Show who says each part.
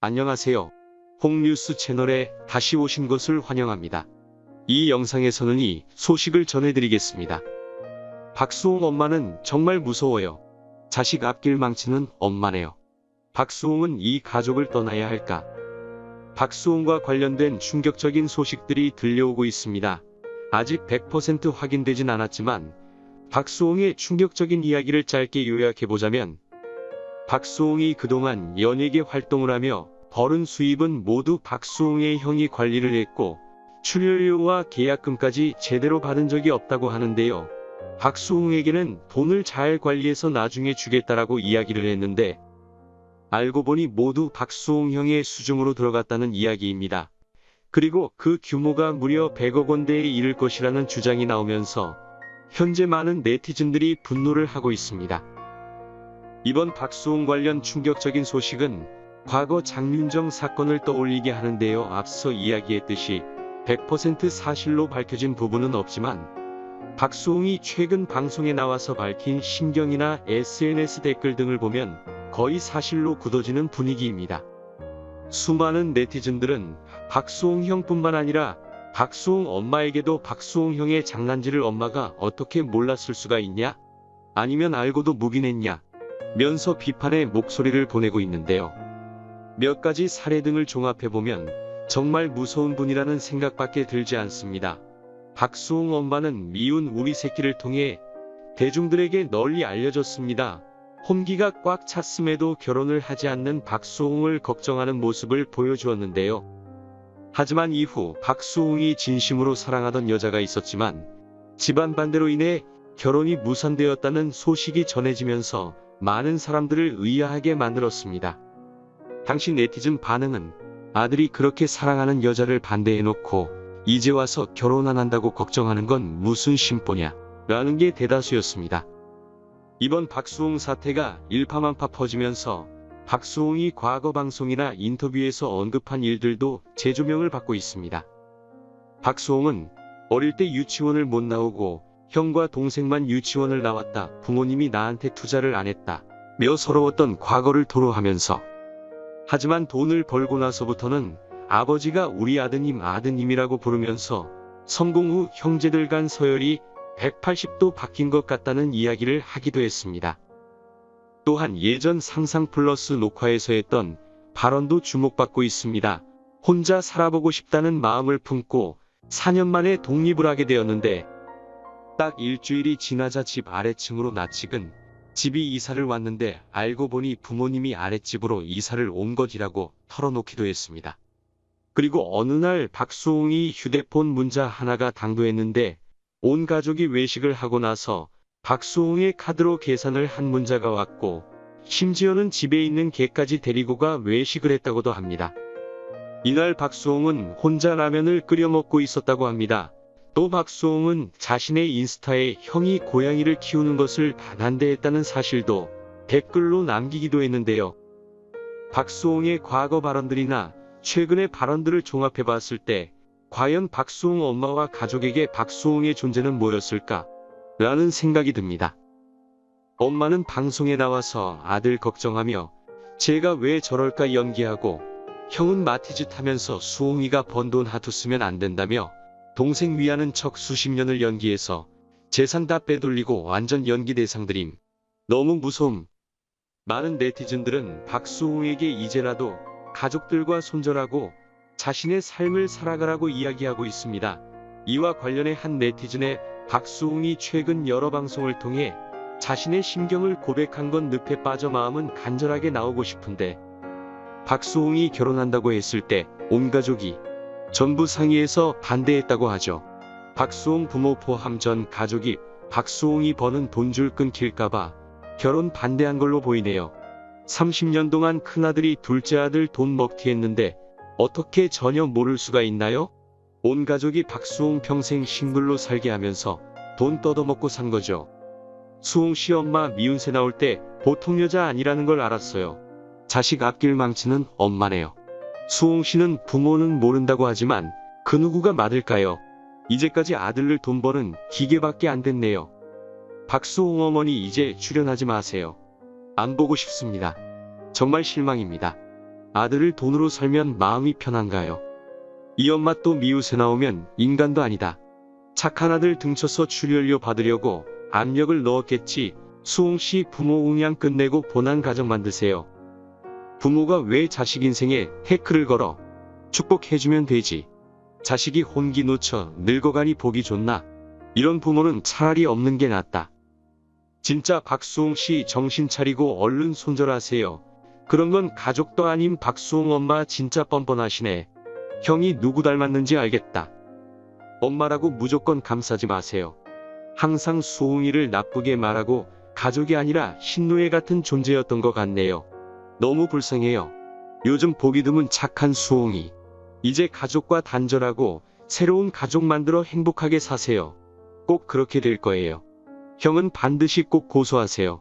Speaker 1: 안녕하세요. 홍뉴스 채널에 다시 오신 것을 환영합니다. 이 영상에서는 이 소식을 전해드리겠습니다. 박수홍 엄마는 정말 무서워요. 자식 앞길 망치는 엄마네요. 박수홍은 이 가족을 떠나야 할까? 박수홍과 관련된 충격적인 소식들이 들려오고 있습니다. 아직 100% 확인되진 않았지만 박수홍의 충격적인 이야기를 짧게 요약해보자면 박수홍이 그동안 연예계 활동을 하며 벌은 수입은 모두 박수홍의 형이 관리를 했고 출연료와 계약금까지 제대로 받은 적이 없다고 하는데요. 박수홍에게는 돈을 잘 관리해서 나중에 주겠다라고 이야기를 했는데 알고 보니 모두 박수홍 형의 수중으로 들어갔다는 이야기입니다. 그리고 그 규모가 무려 100억 원대에 이를 것이라는 주장이 나오면서 현재 많은 네티즌들이 분노를 하고 있습니다. 이번 박수홍 관련 충격적인 소식은 과거 장윤정 사건을 떠올리게 하는데요. 앞서 이야기했듯이 100% 사실로 밝혀진 부분은 없지만 박수홍이 최근 방송에 나와서 밝힌 신경이나 SNS 댓글 등을 보면 거의 사실로 굳어지는 분위기입니다. 수많은 네티즌들은 박수홍 형뿐만 아니라 박수홍 엄마에게도 박수홍 형의 장난질을 엄마가 어떻게 몰랐을 수가 있냐? 아니면 알고도 묵인했냐? 면서 비판의 목소리를 보내고 있는데요. 몇 가지 사례 등을 종합해보면 정말 무서운 분이라는 생각밖에 들지 않습니다. 박수홍 엄마는 미운 우리 새끼를 통해 대중들에게 널리 알려졌습니다. 혼기가 꽉 찼음에도 결혼을 하지 않는 박수홍을 걱정하는 모습을 보여주었는데요. 하지만 이후 박수홍이 진심으로 사랑하던 여자가 있었지만 집안 반대로 인해 결혼이 무산되었다는 소식이 전해지면서 많은 사람들을 의아하게 만들었습니다. 당시 네티즌 반응은 아들이 그렇게 사랑하는 여자를 반대해놓고 이제 와서 결혼 안 한다고 걱정하는 건 무슨 심보냐 라는 게 대다수였습니다. 이번 박수홍 사태가 일파만파 퍼지면서 박수홍이 과거 방송이나 인터뷰에서 언급한 일들도 재조명을 받고 있습니다. 박수홍은 어릴 때 유치원을 못 나오고 형과 동생만 유치원을 나왔다. 부모님이 나한테 투자를 안 했다. 며 서러웠던 과거를 토로하면서 하지만 돈을 벌고 나서부터는 아버지가 우리 아드님 아드님이라고 부르면서 성공 후 형제들 간 서열이 180도 바뀐 것 같다는 이야기를 하기도 했습니다. 또한 예전 상상 플러스 녹화에서 했던 발언도 주목받고 있습니다. 혼자 살아보고 싶다는 마음을 품고 4년 만에 독립을 하게 되었는데 딱 일주일이 지나자 집 아래층으로 낯익은 집이 이사를 왔는데 알고 보니 부모님이 아랫집으로 이사를 온 것이라고 털어놓기도 했습니다. 그리고 어느 날 박수홍이 휴대폰 문자 하나가 당도했는데 온 가족이 외식을 하고 나서 박수홍의 카드로 계산을 한 문자가 왔고 심지어는 집에 있는 개까지 데리고 가 외식을 했다고도 합니다. 이날 박수홍은 혼자 라면을 끓여 먹고 있었다고 합니다. 또 박수홍은 자신의 인스타에 형이 고양이를 키우는 것을 반대했다는 사실도 댓글로 남기기도 했는데요. 박수홍의 과거 발언들이나 최근의 발언들을 종합해 봤을 때 과연 박수홍 엄마와 가족에게 박수홍의 존재는 뭐였을까? 라는 생각이 듭니다. 엄마는 방송에 나와서 아들 걱정하며 제가 왜 저럴까 연기하고 형은 마티즈 타면서 수홍이가 번 돈 하도 쓰면 안 된다며 동생 위하는 척 수십 년을 연기해서 재산 다 빼돌리고 완전 연기 대상들임. 너무 무서움. 많은 네티즌들은 박수홍에게 이제라도 가족들과 손절하고 자신의 삶을 살아가라고 이야기하고 있습니다. 이와 관련해 한 네티즌의 박수홍이 최근 여러 방송을 통해 자신의 심경을 고백한 건 늪에 빠져 마음은 간절하게 나오고 싶은데 박수홍이 결혼한다고 했을 때 온 가족이 전부 상의해서 반대했다고 하죠. 박수홍 부모 포함 전 가족이 박수홍이 버는 돈줄 끊길까봐 결혼 반대한 걸로 보이네요. 30년 동안 큰아들이 둘째 아들 돈 먹튀 했는데 어떻게 전혀 모를 수가 있나요? 온 가족이 박수홍 평생 싱글로 살게 하면서 돈 뜯어먹고 산 거죠. 수홍 씨 엄마 미운새 나올 때 보통 여자 아니라는 걸 알았어요. 자식 앞길 망치는 엄마네요. 수홍 씨는 부모는 모른다고 하지만 그 누구가 맞을까요? 이제까지 아들을 돈 버는 기계밖에 안 됐네요. 박수홍 어머니 이제 출연하지 마세요. 안 보고 싶습니다. 정말 실망입니다. 아들을 돈으로 살면 마음이 편한가요? 이 엄마 또 미우새 나오면 인간도 아니다. 착한 아들 등쳐서 출연료 받으려고 압력을 넣었겠지. 수홍 씨 부모 웅양 끝내고 본한 가정 만드세요. 부모가 왜 자식 인생에 해크를 걸어? 축복해주면 되지. 자식이 혼기 놓쳐 늙어가니 보기 좋나? 이런 부모는 차라리 없는 게 낫다. 진짜 박수홍 씨 정신 차리고 얼른 손절하세요. 그런 건 가족도 아닌 박수홍 엄마 진짜 뻔뻔하시네. 형이 누구 닮았는지 알겠다. 엄마라고 무조건 감싸지 마세요. 항상 수홍이를 나쁘게 말하고 가족이 아니라 신노예 같은 존재였던 것 같네요. 너무 불쌍해요. 요즘 보기 드문 착한 수홍이. 이제 가족과 단절하고 새로운 가족 만들어 행복하게 사세요. 꼭 그렇게 될 거예요. 형은 반드시 꼭 고소하세요.